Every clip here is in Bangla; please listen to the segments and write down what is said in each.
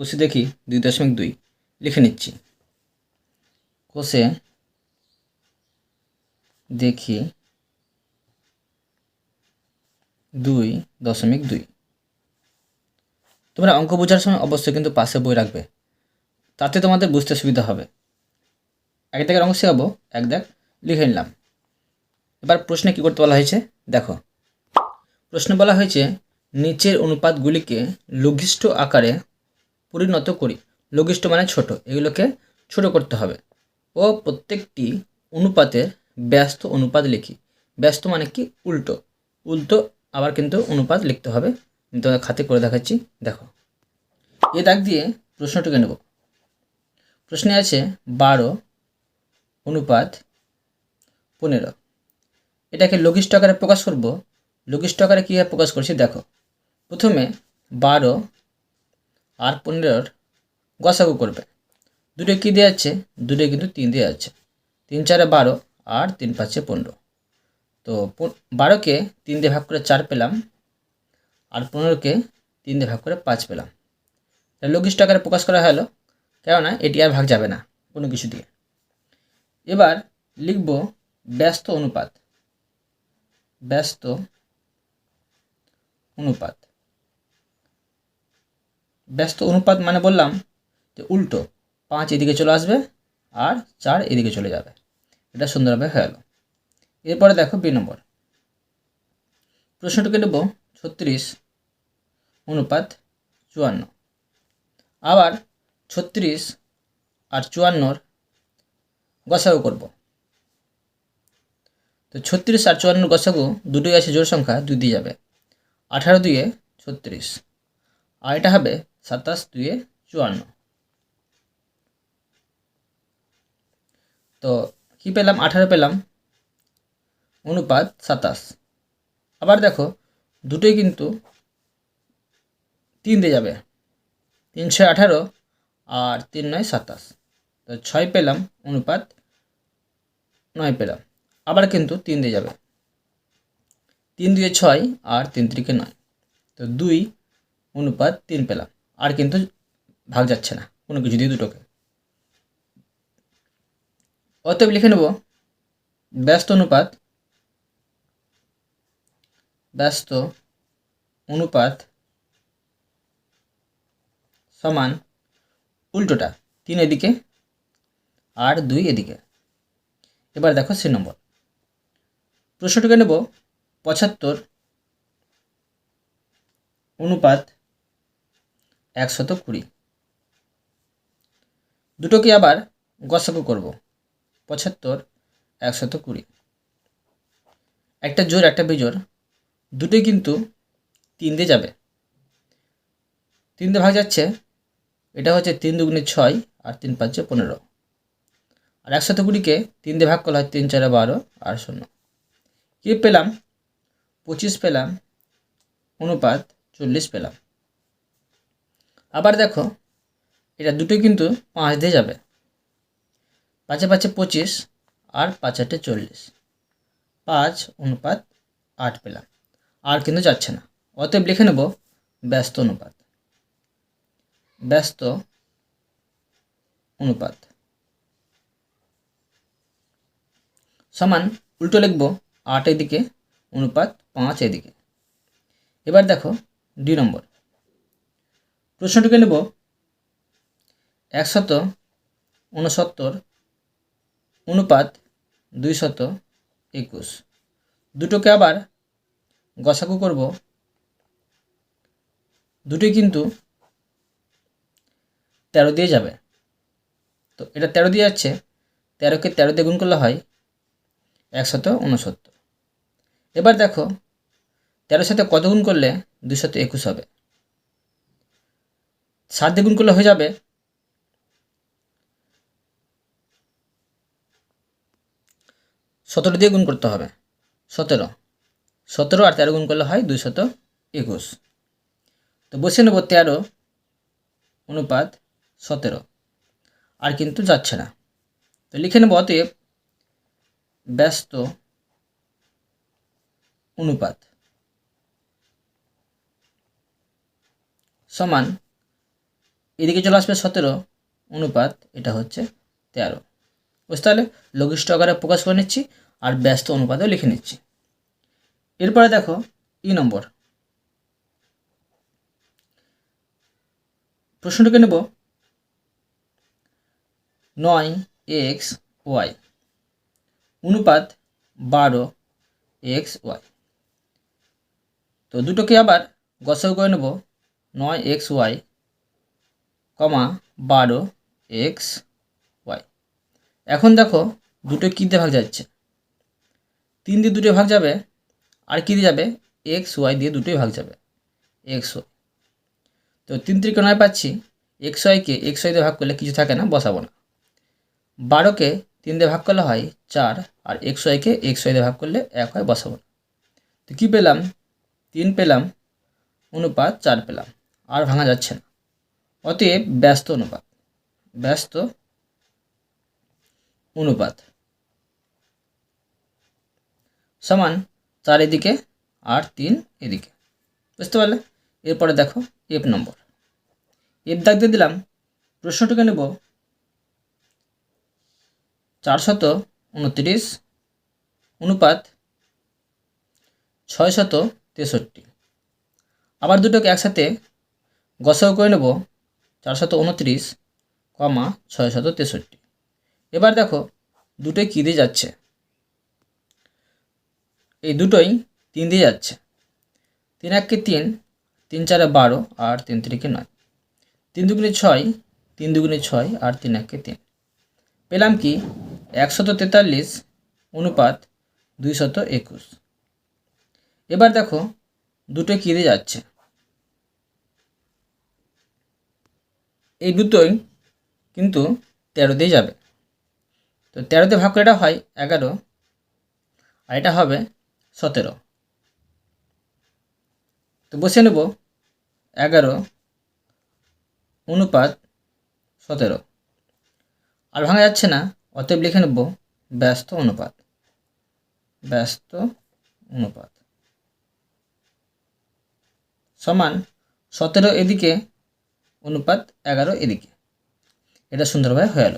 কোষে দেখি দুই দশমিক দুই। লিখে নিচ্ছি। কোষে দেখি দুই দশমিক দুই। তোমরা অঙ্ক বোঝার সময় অবশ্যই কিন্তু পাশে বই রাখবে। তাতে তোমাদের বুঝতে সুবিধা হবে। এক দাগের অঙ্ক শেখাবো এক দাগ লিখে নিলাম। এবার প্রশ্নে কী করতে বলা হয়েছে? দেখো। প্রশ্নে বলা হয়েছে, নিচের অনুপাতগুলিকে লঘিষ্ঠ আকারে পরিণত করি। লঘিষ্ঠ মানে ছোট, এগুলোকে ছোট করতে হবে। ও প্রত্যেকটি অনুপাতের ব্যস্ত অনুপাত লিখি। ব্যস্ত মানে কি? উল্টো। উল্টো আবার কিন্তু অনুপাত লিখতে হবে। আমি তোমাদের খাতে করে দেখাচ্ছি, দেখো। এ দাগ দিয়ে প্রশ্নটিকে নেব। প্রশ্নে আছে বারো অনুপাত পনেরো। এটাকে লঘিষ্ঠ আকারে প্রকাশ করব। লঘিষ্ঠ আকারে কীভাবে প্রকাশ করছি? দেখো। প্রথমে বারো আর পনেরোর গসাগু করবে। দুটো কী দেওয়া আছে? দুটো কিন্তু তিন দেওয়া আছে। তিন চারে বারো আর তিন পাঁচে পনেরো। তো বারোকে তিন দিয়ে ভাগ করে চার পেলাম আর পনেরোকে তিন দিয়ে ভাগ করে পাঁচ পেলাম। লঘিষ্ঠ আকারে প্রকাশ করা হলো, কেননা এটি আর ভাগ যাবে না কোনো কিছু দিয়ে। এবার লিখব ব্যস্ত অনুপাত। ব্যস্ত অনুপাত। ব্যস্ত অনুপাত মানে বললাম যে উল্টো, পাঁচ এদিকে চলে আসবে আর চার এদিকে চলে যাবে। এটা সুন্দরভাবে হয়ে গেল। এরপরে দেখো বি নম্বর। প্রশ্নটিকে নেব ছত্রিশ অনুপাত চুয়ান্ন। আবার ছত্রিশ আর চুয়ান্নর গসাগু করব। তো ছত্রিশ আর চুয়ান্ন গসাগু দুটোই আছে জোর সংখ্যা, দুই দিয়ে যাবে। আঠারো দুয়ে ছত্রিশ। আর এটা হবে সাতাশ দুয়ে চুয়ান্ন। তো কি পেলাম? আঠারো পেলাম। অনুপাত সাতাশ। আবার দেখো, দুটোই কিন্তু তিন দিয়ে যাবে। তিন ছয় আঠারো আর তিন নয় সাতাশ। তো ছয় পেলাম, অনুপাত নয় পেলাম। আবার কিন্তু তিন দিয়ে যাবে। তিন দুয়ে ছয় আর তিন ত্রিকে নয়। তো দুই, অনুপাত তিন পেলাম। আর কিন্তু ভাগ যাচ্ছে না, কোনো কিছু দিয়ে দুটোকে। অতএব লিখে নেব, ব্যস্ত অনুপাত ব্যস্ত অনুপাত সমান উল্টোটা, তিন এদিকে আর দুই এদিকে। এবার দেখো সে নম্বর। প্রশ্নটিকে নেব, পঁচাত্তর অনুপাত একশত কুড়ি। দুটোকে আবার গসাগু করব, পঁচাত্তর, একশত কুড়ি। একটা জোর একটা বেজোর দুটোই কিন্তু তিন দিয়ে যাবে। তিন দিয়ে ভাগ যাচ্ছে, এটা হচ্ছে তিন দুগুণে ছয় আর তিন পাঁচে পনেরো। আর একশত কুড়িকে তিন দিয়ে ভাগ করা হয় তিন, চারে বারো আর শূন্য। কী পেলাম? পঁচিশ পেলাম, অনুপাত চল্লিশ পেলাম। আবার দেখো, এটা দুটোই কিন্তু পাঁচ দিয়ে যাবে। পাঁচে পাঁচে পঁচিশ আর পাঁচ আটে চল্লিশ। পাঁচ অনুপাত আট পেলাম। আর কিন্তু যাচ্ছে না। অতএব লিখে নেব ব্যস্ত অনুপাত। ব্যস্ত অনুপাত। সমান উল্টো লিখব আট এদিকে, অনুপাত পাঁচ এদিকে। এবার দেখো দুই নম্বর। প্রশ্নটিকে নেব। একশত উনসত্তর অনুপাত দুইশত একুশ। দুটোকে আবার গসাগু করব। দুটোই কিন্তু তেরো দিয়ে যাবে। তো এটা তেরো দিয়ে যাচ্ছে, তেরোকে তেরো দিয়ে গুণ করলে হয় একশত উনসত্তর এবার দেখো, তেরোর সাথে কত গুণ করলে দুশত একুশ হবে? সাত দিয়ে গুণ করলে হয়ে যাবে। সতেরো দিয়ে গুণ করতে হবে। সতেরো। সতেরো আর তেরো গুণ করলে হয় দুইশত একুশ। তো বসে নেব তেরো অনুপাত সতেরো। আর কিন্তু যাচ্ছে না। তো লিখে নেব অতএব ব্যস্ত অনুপাত সমান এদিকে চলে আসবে সতেরো। অনুপাত, এটা হচ্ছে তেরো। বুঝতে পারলে? লঘিষ্ঠ আকারে প্রকাশ করে নিচ্ছি আর ব্যস্ত অনুপাতেও লিখে নিচ্ছি। এরপরে দেখো, ই নম্বর। প্রশ্নটাকে নেব। নয় এক্স ওয়াই। অনুপাত বারো এক্স ওয়াই। তো দুটোকে আবার গসাগু করে নেব। নয় এক্স ওয়াই কমা বারো এক্স ওয়াই। এখন দেখো দুটো কী দিয়ে ভাগ যাচ্ছে? তিন দিয়ে দুটো ভাগ যাবে আর কী দিয়ে যাবে? এক্স ওয়াই দিয়ে দুটোই ভাগ যাবে। X Y. তো তিন তিরিকে নয় পাচ্ছি এক্স ওয়াইকে এক্স ওয়াই দিয়ে ভাগ করলে কিছু থাকে না, বসাবো না। বারোকে তিন দিয়ে ভাগ করলে হয় চার আর এক্স ওয়াইকে এক্স ওয়াই দিয়ে ভাগ করলে এক হয়, বসাবো না। তো কী পেলাম? তিন পেলাম, অনুপাত চার পেলাম। আর ভাঙা যাচ্ছে না। অতএব ব্যস্ত অনুপাত ব্যস্ত অনুপাত। সমান চার এদিকে আর তিন এদিকে। বুঝতে পারলে? এরপরে দেখো এফ নম্বর। এফ দাগ দিয়ে দিলাম, প্রশ্নটাকে নেব চারশত উনত্রিশ অনুপাত ছয়শত তেষট্টি। আবার দুটোকে একসাথে গসাও করে নেব চারশত উনত্রিশ কমা ছয়শত তেষট্টি। এবার দেখো, দুটোই কী দিয়ে যাচ্ছে? এই দুটোই তিন দিয়ে যাচ্ছে। তিন এককে তিন তিন চারে বারো আর তিন তিরিকে নয়। তিন দুগুণে ছয়, তিন দুগুণে ছয় আর তিন এককে তিন। পেলাম কি? একশত তেতাল্লিশ অনুপাত দুইশত একুশ। এবার দেখো দুটো কী দিয়ে যাচ্ছে? এই দুটোই কিন্তু তেরো দিয়ে যাবে। তো তেরোতে ভাগ করে এটা হয় এগারো, আর এটা হবে সতেরো। তো বসে নেব এগারো অনুপাত সতেরো। আর ভাঙা যাচ্ছে না, অতএব লিখে নেব ব্যস্ত অনুপাত। ব্যস্ত অনুপাত। সমান সতেরো এদিকে অনুপাত এগারো এদিকে। এটা সুন্দরভাবে হয়ে গেল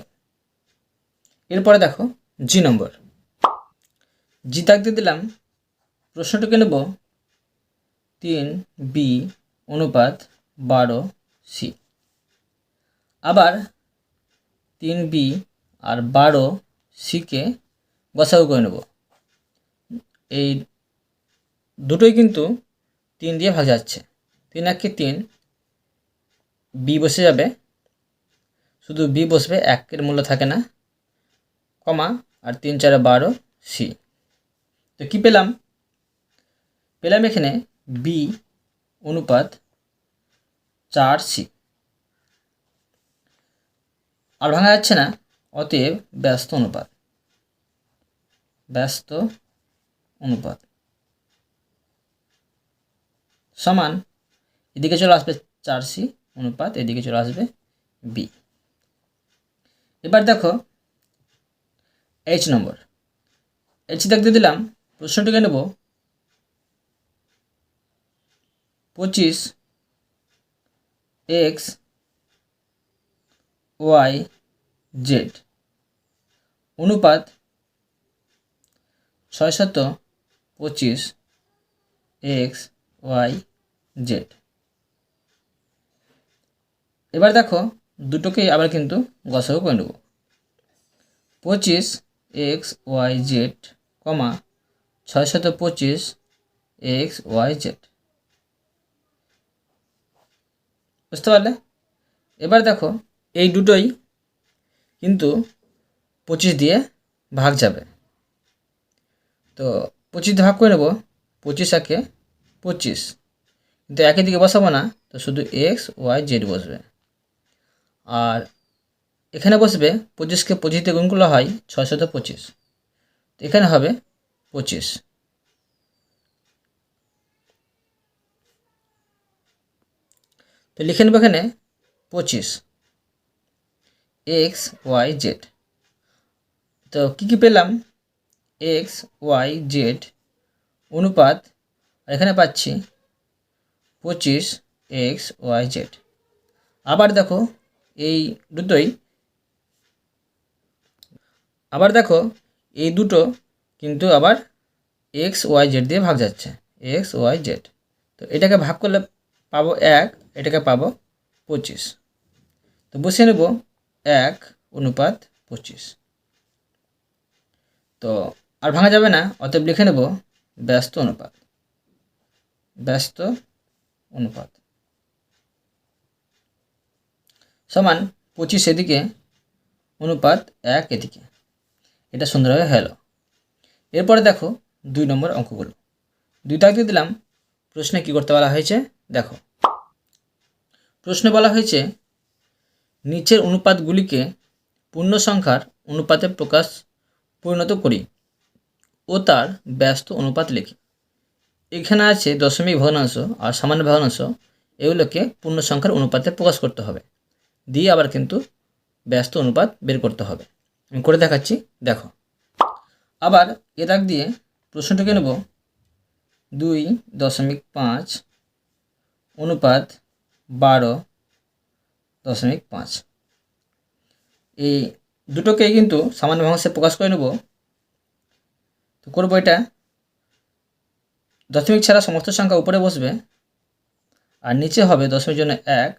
এরপরে দেখো জি নম্বর। জি তাক দিয়ে দিলাম। প্রশ্নটাকে নেব তিন বি অনুপাত বারো সি। আবার তিন বি আর বারো সিকে গসাগু করে নেব। এই দুটোই কিন্তু তিন দিয়ে ভাগ যাচ্ছে। তিন একে তিন বি বসে যাবে। শুধু বি বসবে, একের মূল্য থাকে না। কমা আর তিন চারে বারো সি তো কী পেলাম? পেলাম এখানে বি অনুপাত চার সি আর ভাঙা যাচ্ছে না, অতএব ব্যস্ত অনুপাত। ব্যস্ত অনুপাত। সমান, এদিকে চলে আসবে চার সি অনুপাত এদিকে চলে আসবে বি এবার দেখো এইচ নম্বর। এইচ দেখতে দিলাম, প্রশ্নটিকে নেব পঁচিশ এক্স ওয়াই জেড অনুপাত ছয়শত পঁচিশ এক্স ওয়াই জেড এবার দেখো, দুটোকেই আবার কিন্তু গসাগু করে নেব। পঁচিশ এক্স ওয়াই জেড কমা ছয় শত পঁচিশ এক্স ওয়াই জেড। বুঝতে পারলে? এবার দেখো, এই দুটোই কিন্তু পঁচিশ দিয়ে ভাগ যাবে। তো পঁচিশ ভাগ করে নেব, পঁচিশ একে পঁচিশ। কিন্তু একই দিকে বসাবো না, তো শুধু এক্স ওয়াই জেড বসবে। আর এখানে বসবে পঁচিশকে পঁচিশ দিয়ে গুণ করলে হয় ছয়শত পঁচিশ। এখানে হবে পঁচিশ। তো লিখে নেব এখানে পঁচিশ। X, Y, Z. তো কী কী পেলাম? এক্স, ওয়াই, জেড অনুপাত এখানে পাচ্ছি পঁচিশ, এক্স, ওয়াই, জেড। আবার দেখো এই দুটোই। আবার দেখো, এই দুটো কিন্তু আবার এক্স ওয়াই জেড দিয়ে ভাগ যাচ্ছে। এক্স ওয়াই জেড তো এটাকে ভাগ করলে পাবো এক, এটাকে পাবো পঁচিশ। তো বসিয়ে নেব এক অনুপাত পঁচিশ। তো আর ভাঙা যাবে না, অতএব লিখে নেব ব্যস্ত অনুপাত। ব্যস্ত অনুপাত। সমান পঁচিশ এদিকে, অনুপাত এক এদিকে। এটা সুন্দরভাবে হলো। এরপরে দেখো দুই নম্বর অঙ্কগুলো। দুই দাগ দিলাম, প্রশ্নে কী করতে বলা হয়েছে? দেখো। প্রশ্নে বলা হয়েছে, নিচের অনুপাতগুলিকে পূর্ণ সংখ্যার অনুপাতে প্রকাশ পরিণত করি ও তার ব্যস্ত অনুপাত লিখি। এখানে আছে দশমিক ভগ্নাংশ আর সামান্য ভগ্নাংশ, এগুলোকে পূর্ণ সংখ্যার অনুপাতে প্রকাশ করতে হবে। দিয়ে আবার কিন্তু ব্যস্ত অনুপাত বের করতে হবে। আমি করে দেখাচ্ছি, দেখো। আবার এ দাগ দিয়ে প্রশ্নটাকে নেব। দুই দশমিক পাঁচ অনুপাত বারো দশমিক পাঁচ। এই দুটোকেই কিন্তু সামান্য ভগ্নাংশে প্রকাশ করে নেব। তো করব এটা। দশমিক ছাড়া সমস্ত সংখ্যা উপরে বসবে আর নিচে হবে দশমিক জন্য এক।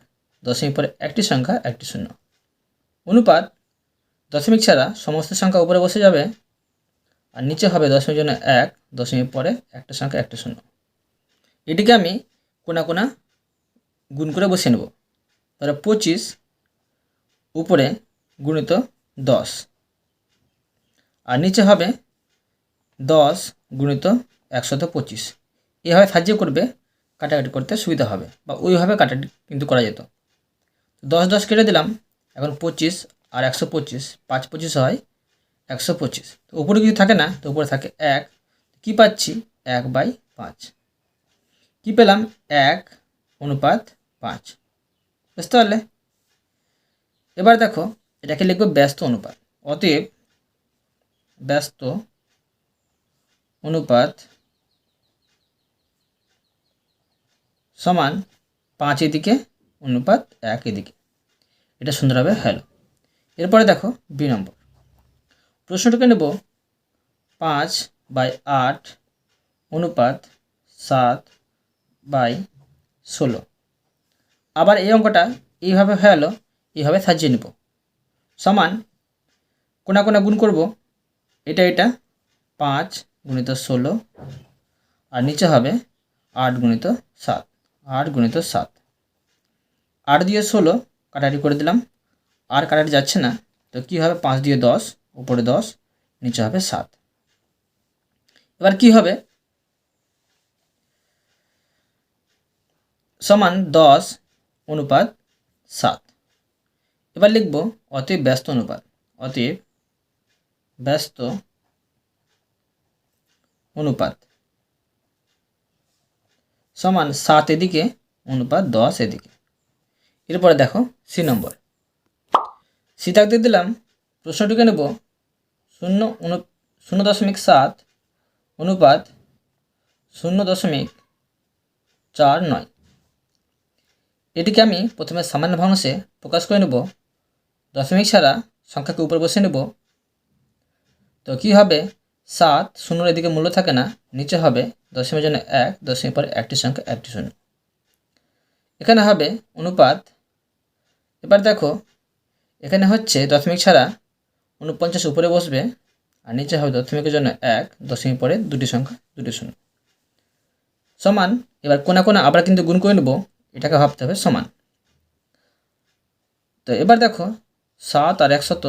দশমিক পরে একটি সংখ্যা, একটি শূন্য। অনুপাত দশমিক ছাড়া সমস্ত সংখ্যা উপরে বসে যাবে আর নিচে হবে দশমিক জন্য এক, দশমিক পরে একটা সংখ্যা, একটা শূন্য। এটিকে আমি কোনা কোনা গুণ করে বসিয়ে নেব। তাহলে পঁচিশ উপরে গুণিত দশ। আর নিচে হবে দশ গুণিত একশত পঁচিশ। এভাবে সাহায্য করবে, কাটাকাটি করতে সুবিধা হবে বা ওইভাবে কাটাকাটি কিন্তু করা যেত। দশ দশ কেটে দিলাম, এখন পঁচিশ আর একশো পঁচিশ, পাঁচ পঁচিশ হয় একশো পঁচিশ। তো উপরে কিছু থাকে না, তো উপরে থাকে এক। কি পাচ্ছি? এক বাই পাঁচ। কি পেলাম? এক অনুপাত পাঁচ। বুঝতে পারলে? এবার দেখো, এটাকে লিখব ব্যস্ত অনুপাত। অতএব ব্যস্ত অনুপাত সমান পাঁচ এদিকে অনুপাত এক এদিকে। এটা সুন্দরভাবে হলো এরপরে দেখো বি নম্বর। প্রশ্নটাকে নেব পাঁচ বাই আট অনুপাত সাত বাই ষোলো। আবার এই অঙ্কটা এইভাবে হলো এইভাবে সাজিয়ে নেব। সমান কোনা কোনা গুণ করব, এটা এটা, পাঁচ গুণিত ষোলো, আর নিচে হবে আট গুণিত সাত, আট গুণিত সাত। আট দিয়ে ষোলো কাটাটি করে দিলাম। আর কাটাটি যাচ্ছে না, তো কী হবে? পাঁচ দিয়ে দশ, উপরে দশ, নিচে হবে সাত। এবার কি হবে? সমান দশ অনুপাত সাত। এবার লিখব অতএব ব্যস্ত অনুপাত। অতএব ব্যস্ত অনুপাত সমান সাত এদিকে, অনুপাত দশ এদিকে। এরপরে দেখো, সি নম্বর। সি থাকতে দিলাম, প্রশ্নটিকে নেব শূন্য শূন্য দশমিক সাত অনুপাত শূন্য দশমিক চার নয়। এটিকে আমি প্রথমে সামান্য ভগ্নাংশে প্রকাশ করে নেব, দশমিক ছাড়া সংখ্যাকে উপর বসে নেব। তো কী হবে? সাত শূন্যর এদিকে মূল্য থাকে না, নিচে হবে দশমিক জন্য এক দশমিক পরে একটি সংখ্যা, একটি শূন্য। এখানে হবে অনুপাত এবার দেখো, এখানে হচ্ছে দশমিক ছাড়া উনপঞ্চাশ উপরে বসবে, আর নিচে হবে দশমিকের জন্য এক, দশমিক পরে দুটি সংখ্যা, দুটি শূন্য। সমান, এবার কোনা কোনা আবার কিন্তু গুণ করে নেব, এটাকে ভাবতে হবে সমান। তো এবার দেখো, সাত আর একশত,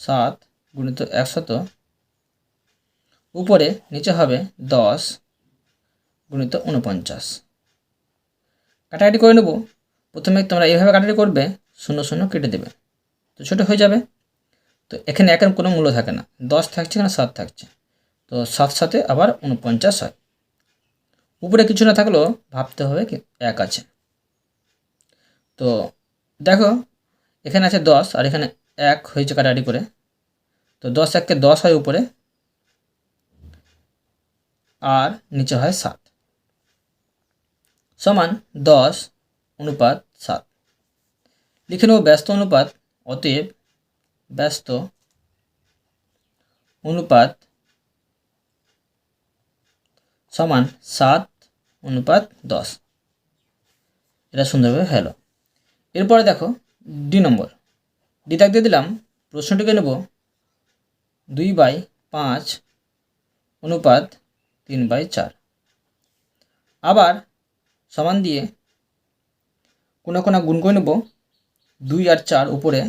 সাত গুণিত একশত, উপরে নিচে হবে দশ গুণিত উনপঞ্চাশ। কাটাকাটি করে নেব, প্রথমে তোমরা এইভাবে কাটাকাটি করবে শূন্য শূন্য কেটে দেবে। তো ছোটো হয়ে যাবে। তো এখানে একের কোনো মূল্য থাকে না। দশ থাকছে এখানে সাত থাকছে। তো সাত সাথে আবার উনপঞ্চাশ হয়। উপরে কিছু না থাকলেও ভাবতে হবে কি এক আছে। তো দেখো, এখানে আছে দশ আর এখানে এক হয়েছে কাটাকাটি করে। তো দশ এককে দশ হয় উপরে। আর নিচে হয় সাত। সমান দশ অনুপাত লিখে নেব ব্যস্ত অনুপাত, অতএব ব্যস্ত অনুপাত সমান সাত অনুপাত দশ। এটা সুন্দরভাবে হলো এরপরে দেখো দুই নম্বর। ডি দাগ দিয়ে দিলাম, প্রশ্নটিকে নেব দুই বাই পাঁচ অনুপাত তিন বাই চার। আবার সমান দিয়ে কোনা কোনা গুণ করে নেব দুই আর চার উপরে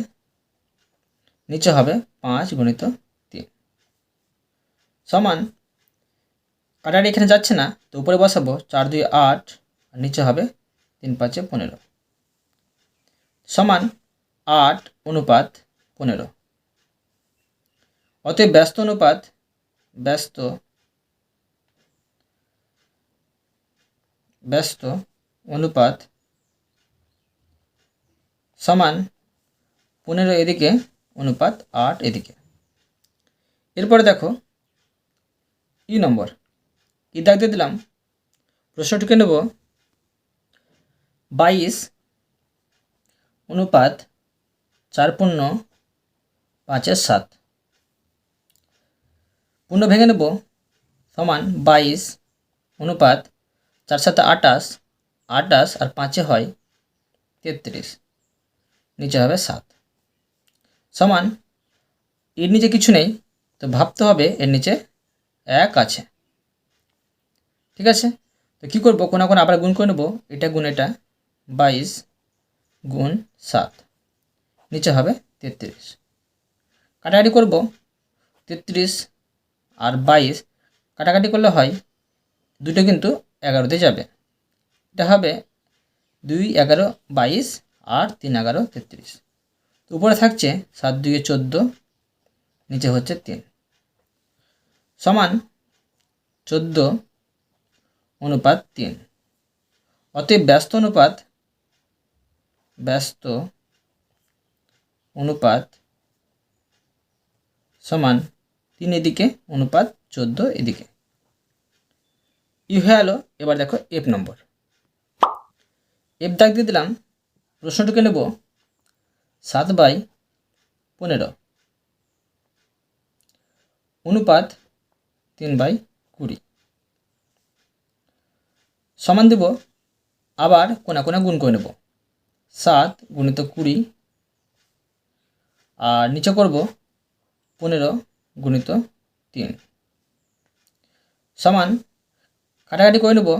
নিচে হবে পাঁচ গণিত তিন। সমান কাটাটি এখানে যাচ্ছে না, তো উপরে বসাবো চার, দুই, আট, আর নিচে হবে তিন, পাঁচে, পনেরো। সমান, আট অনুপাত পনেরো। অতএব ব্যস্ত অনুপাত, ব্যস্ত ব্যস্ত অনুপাত সমান পনেরো এদিকে, অনুপাত আট এদিকে। এরপরে দেখো, ই নম্বর। ই দাগ দিয়ে দিলাম। প্রশ্নটিকে নেব। বাইশ অনুপাত চার পূর্ণ পাঁচের সাত। পূর্ণ ভেঙে নেব। সমান বাইশ অনুপাত চার সাথে আটাশ আটাশ আর পাঁচে হয় তেত্রিশ। নিচে হবে সাত। সমান, এর নিচে কিছু নেই, তো ভাবতে হবে এর নিচে এক আছে। ঠিক আছে? তো কী করব? কোনো কোনো আবার গুণ করে নেব। এটা গুণ এটা, বাইশ গুণ সাত। নিচে হবে তেত্রিশ। কাটাকাটি করব, তেত্রিশ আর বাইশ। কাটাকাটি করলে হয়, দুটো কিন্তু এগারোতে যাবে। এটা হবে দুই, এগারো, বাইশ আর তিন, এগারো, তেত্রিশ। তো উপরে থাকছে সাত দুইয়ে চোদ্দ, নিচে হচ্ছে তিন। সমান চোদ্দ অনুপাত তিন। অতএব ব্যস্ত অনুপাত ব্যস্ত অনুপাত সমান তিন এদিকে, অনুপাত চোদ্দ এদিকে। ই হয়ে এবার দেখো এফ নম্বর এফ দাগ দিয়ে দিলাম প্রশ্নটিকে নেব সাত বাই পনেরো। অনুপাত তিন বাই কুড়ি। সমান দেব, আবার কোনা কোনা গুণ করে নেব। সাত গুণিত কুড়ি, আর নিচে করব পনেরো গুণিত তিন। সমান, কাটাকাটি করে নেব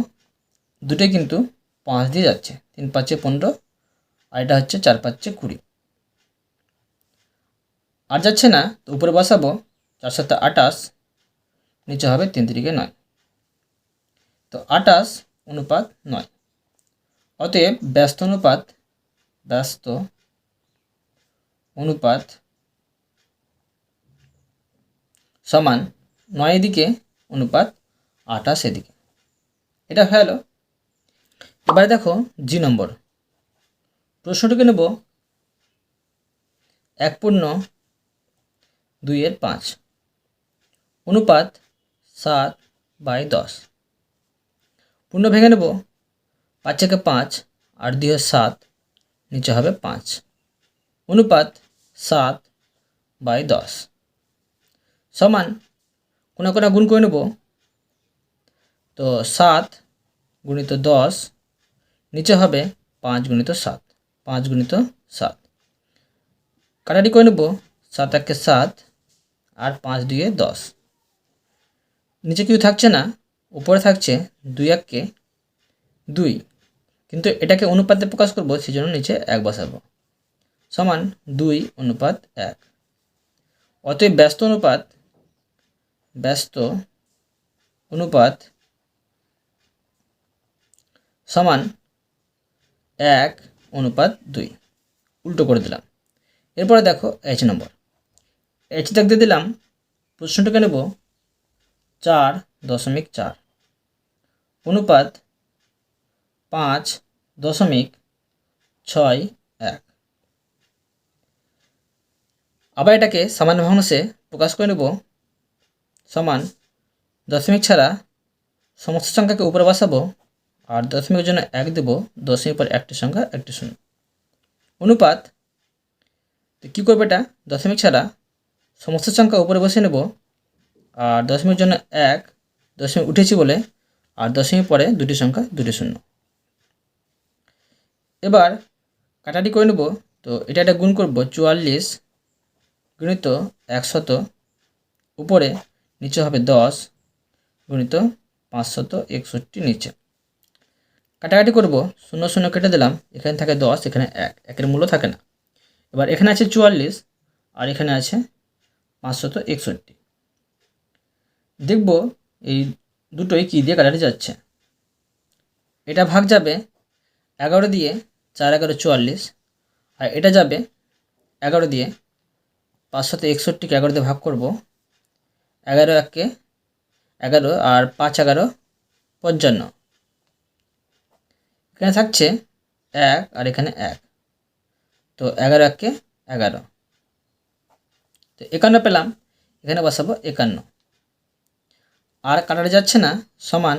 দুটোই কিন্তু পাঁচ দিয়ে যাচ্ছে, তিন পাঁচে পনেরো আর এটা হচ্ছে চার পাঁচে কুড়ি। আর যাচ্ছে না, তো উপরে বসাবো, চার সাথে আটাশ নিচে হবে তিন তিরিকে নয়। তো আটাশ অনুপাত নয়। অতএব ব্যস্ত অনুপাত ব্যস্ত অনুপাত সমান নয় এদিকে, অনুপাত আটাশ এদিকে। এটা হয়ে এবারে দেখো জি নম্বর। প্রশ্নটিকে নেব এক পূর্ণ দুইয়ের পাঁচ। অনুপাত সাত বাই দশ। পূর্ণ ভেঙে নেব পাঁচ থেকে পাঁচ আর দুই সাত নিচে হবে পাঁচ। অনুপাত সাত বাই দশ। সমান কোনা কোনা গুণ করে নেব। তো সাত গুণিত দশ নিচে হবে পাঁচ গুণিত সাত। পাঁচ গুণিত সাত। কাটাটি করে নেব সাত একে সাত আর পাঁচ দুইয়ে দশ। নিচে কিছু থাকছে না, উপরে থাকছে দুই এককে দুই। কিন্তু এটাকে অনুপাতে প্রকাশ করব সেই জন্য নিচে এক বসাবো। সমান দুই অনুপাত এক। অতএব ব্যস্ত অনুপাত ব্যস্ত অনুপাত সমান এক অনুপাত দুই। উল্টো করে দিলাম। এরপরে দেখো এইচ নম্বর এইচ দাগ দিয়ে দিলাম। প্রশ্নটাকে নেব চার দশমিক চার। অনুপাত পাঁচ দশমিক ছয় এক। আবার এটাকে সামান্য ভগ্নাংশে প্রকাশ করে নেব। সমান দশমিক ছাড়া সমস্ত সংখ্যাকে উপরে বসাবো। আর দশমিকের জন্য এক দেবো, দশমিক পর একটি সংখ্যা, একটি শূন্য। অনুপাত, তো কী করবে এটা? দশমিক ছাড়া সমস্ত সংখ্যা উপরে বসে নেব, আর দশমিকের জন্য এক, দশমিক উঠেছি বলে, আর দশমিক পরে দুটি সংখ্যা, দুটি শূন্য। এবার কাটাটি করে নেব, তো এটা একটা গুণ করব, চুয়াল্লিশ গুণিত একশত, উপরে নিচে হবে দশ গুণিত পাঁচশত একষট্টি নিচে। কাটাকাটি করব, শূন্য শূন্য কেটে দিলাম, এখানে থাকে দশ, এখানে এক, একের মূল্য থাকে না। এবার এখানে আছে চুয়াল্লিশ, আর এখানে আছে পাঁচশত একষট্টি। দেখব এই দুটোই কী দিয়ে কাটাটি যাচ্ছে। এটা ভাগ যাবে এগারো দিয়ে চার এগারো চুয়াল্লিশ, আর এটা যাবে এগারো দিয়ে পাঁচশত একষট্টিকে এগারো দিয়ে ভাগ করব, এগারো এককে এগারো আর পাঁচ এগারো পঞ্চান্ন। এখানে থাকছে এক আর এখানে এক। তো এগারো এককে এগারো। তো একান্ন পেলাম, এখানে বসাবো একান্ন। আর কাটাটা যাচ্ছে না, সমান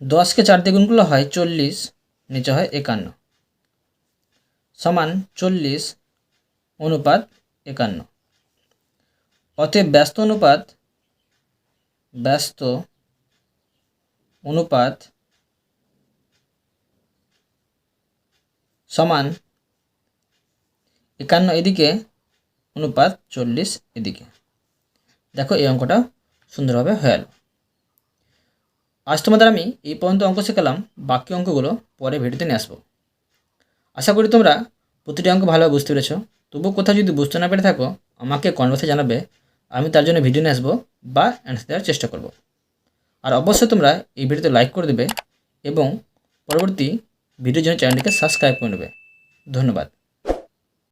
দশকে চার দিয়ে গুণ হয় চল্লিশ, নিচে হয় একান্ন। সমান চল্লিশ অনুপাত একান্ন। অতএব ব্যস্ত অনুপাত, ব্যস্ত অনুপাত সমান একান্ন এদিকে, অনুপাত চল্লিশ এদিকে। দেখো এই অঙ্কটা সুন্দরভাবে হয়ে আজ তোমাদের আমি এই পর্যন্ত অঙ্ক শেখালাম, বাকি অঙ্কগুলো পরে ভিডিওতে নিয়ে আসব। আশা করি তোমরা প্রতিটি অঙ্ক ভালোভাবে বুঝতে পেরেছ। তবুও কোথাও যদি বুঝতে না পেরে থাকো, আমাকে কনভার্সে জানাবে, আমি তার জন্য ভিডিও নিয়ে আসব বা অ্যান্সার দেওয়ার চেষ্টা করব। আর অবশ্যই তোমরা এই ভিডিওতে লাইক করে দেবে এবং পরবর্তী ভিডিওর জন্য চ্যানেলটিকে সাবস্ক্রাইব করে নেবে। ধন্যবাদ।